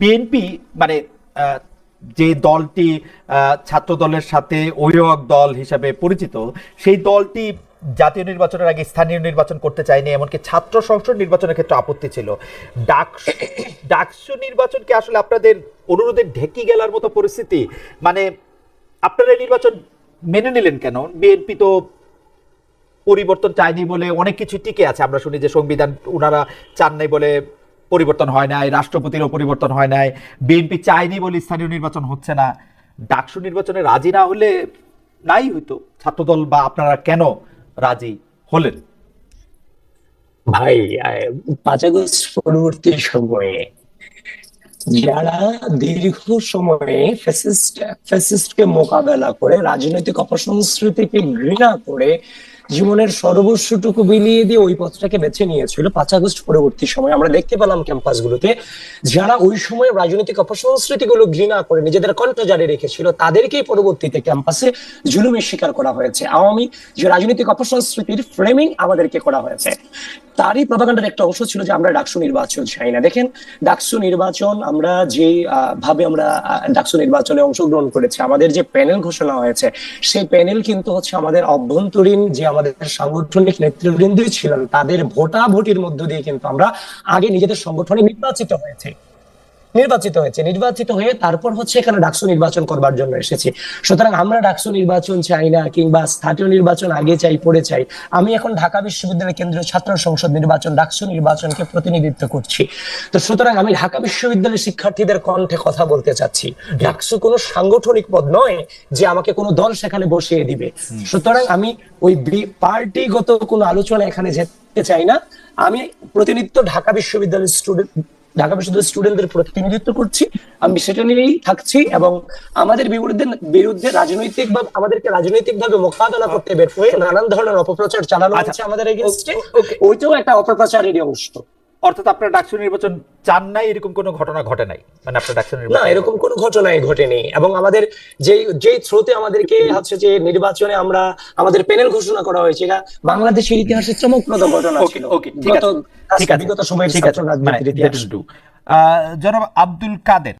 BNP মানে যে দলটি ছাত্র দলের সাথে অভিভাবক দল হিসাবে পরিচিত, সেই দলটি জাতীয় নির্বাচনের আগে স্থানীয় নির্বাচন করতে চায়নি, এমনকি ছাত্র সংসদ নির্বাচনের ক্ষেত্রে আপত্তি ছিল। ডাকসু ডাকসু নির্বাচনকে আসলে আপনাদের অনুরোধে ঢেকি গেলার মতো পরিস্থিতি মানে আপনারা নির্বাচন মেনে নিলেন কেন? বিএনপি তো পরিবর্তন চায়নি বলে অনেক কিছু টিকে আছে। আমরা শুনি যে সংবিধান ওনারা চান নাই বলে পরিবর্তন হয় নাই, রাষ্ট্রপতিরও পরিবর্তন হয় নাই, বিএনপি চায়নি বলে স্থানীয় নির্বাচন হচ্ছে না। ডাকসু নির্বাচনে রাজি না হলে নাই হইতো ছাত্রদল বা আপনারা কেন রাজি হলেন? ভাই পাঁচ আগস্ট পরবর্তী সময়ে যারা দীর্ঘ সময়ে ফ্যাসিস্ট ফ্যাসিস্টকে মোকাবেলা করে, রাজনৈতিক অপসংস্কৃতিকে ঘৃণা করে জীবনের সর্বস্বটুকু বিলিয়ে দিয়ে ওই পথটাকে বেছে নিয়েছিল পাঁচ আগস্ট পরবর্তী সময়। আমরা দেখতে পেলাম ক্যাম্পাস গুলোতে যারা ওই সময় রাজনৈতিক অপসংস্কৃতি গুলো ঘৃণা করে নিজেদের কণ্ঠ জারি রেখেছিল, তাদেরকেই পরবর্তীতে ক্যাম্পাসে জুলুমের শিকার করা হয়েছে। আওয়ামী যে রাজনৈতিক অপসংস্কৃতির ফ্রেমিং আমাদেরকে করা হয়েছে। তারই প্রভাকাণ্ডের একটা অংশ ছিল যে আমরা ডাকসু নির্বাচন চাই না। দেখেন, ডাকসু নির্বাচন আমরা যে ভাবে আমরা ডাকসু নির্বাচনে অংশগ্রহণ করেছি, আমাদের যে প্যানেল ঘোষণা হয়েছে, সেই প্যানেল কিন্তু হচ্ছে আমাদের অভ্যন্তরীণ যে আমাদের সাংগঠনিক নেতৃবৃন্দই ছিলেন, তাদের ভোটাভুটির মধ্য দিয়ে কিন্তু আমরা আগে নিজেদের সংগঠনে নির্বাচিত হয়েছে। নির্বাচিত হয়েছে। নির্বাচিত হয়ে তারপর হচ্ছে এখানে ডাকসু নির্বাচন করবার জন্য এসেছি। সুতরাং আমরা ডাকসু নির্বাচন চাই না কিংবা স্থানীয় নির্বাচন আগে চাই পরে চাই। আমি এখন ঢাকা বিশ্ববিদ্যালয় কেন্দ্রীয় ছাত্র সংসদ নির্বাচন ডাকসু নির্বাচনকে প্রতিনিধিত্ব করছি। তো সুতরাং আমি ঢাকা বিশ্ববিদ্যালয়ের শিক্ষার্থীদের কণ্ঠে কথা বলতে চাচ্ছি। ডাকসু কোনো সাংগঠনিক পদ নয় যে আমাকে কোনো দল সেখানে বসিয়ে দিবে। সুতরাং আমি ওই পার্টিগত কোনো আলোচনা এখানে যেতে চাই না। আমি প্রতিনিধিত্ব ঢাকা বিশ্ববিদ্যালয়ের স্টুডেন্ট ঢাকা বিশ্ববিদ্যালয়ের স্টুডেন্টদের প্রতিনিধিত্ব করছি আমি সেটা নিয়েই থাকছি এবং আমাদের বিরুদ্ধে বিরুদ্ধে রাজনৈতিক বা আমাদেরকে রাজনৈতিক ভাবে মোকাবেলা করতে বের হয়ে নানান ধরনের অপপ্রচার চালানো আচ্ছা। হচ্ছে আমাদের এগেনস্টে ওইটাও একটা অপপ্রচারেরই অংশ অর্থাৎ আপনার ডাকসু নির্বাচন চান নাই এরকম কোনো ঘটনা ঘটে নাই? মানে আপনার ডাকসু না এরকম কোনো ঘটনাই ঘটেনি। এবং আমাদের যে যেই থ্রোতে আমাদেরকে হচ্ছে যে নির্বাচনে আমরা আমাদের প্যানেল ঘোষণা করা হয়েছে এটা বাংলাদেশের ইতিহাসে চমকপ্রদ ঘটনা ওকে ছিল। ওকে ঠিক আছে ঠিক আছে বিগত সময়ের ঠিক আছে ছাত্র মানে রাজনীতির ইতিহাস। জনাব আব্দুল কাদের।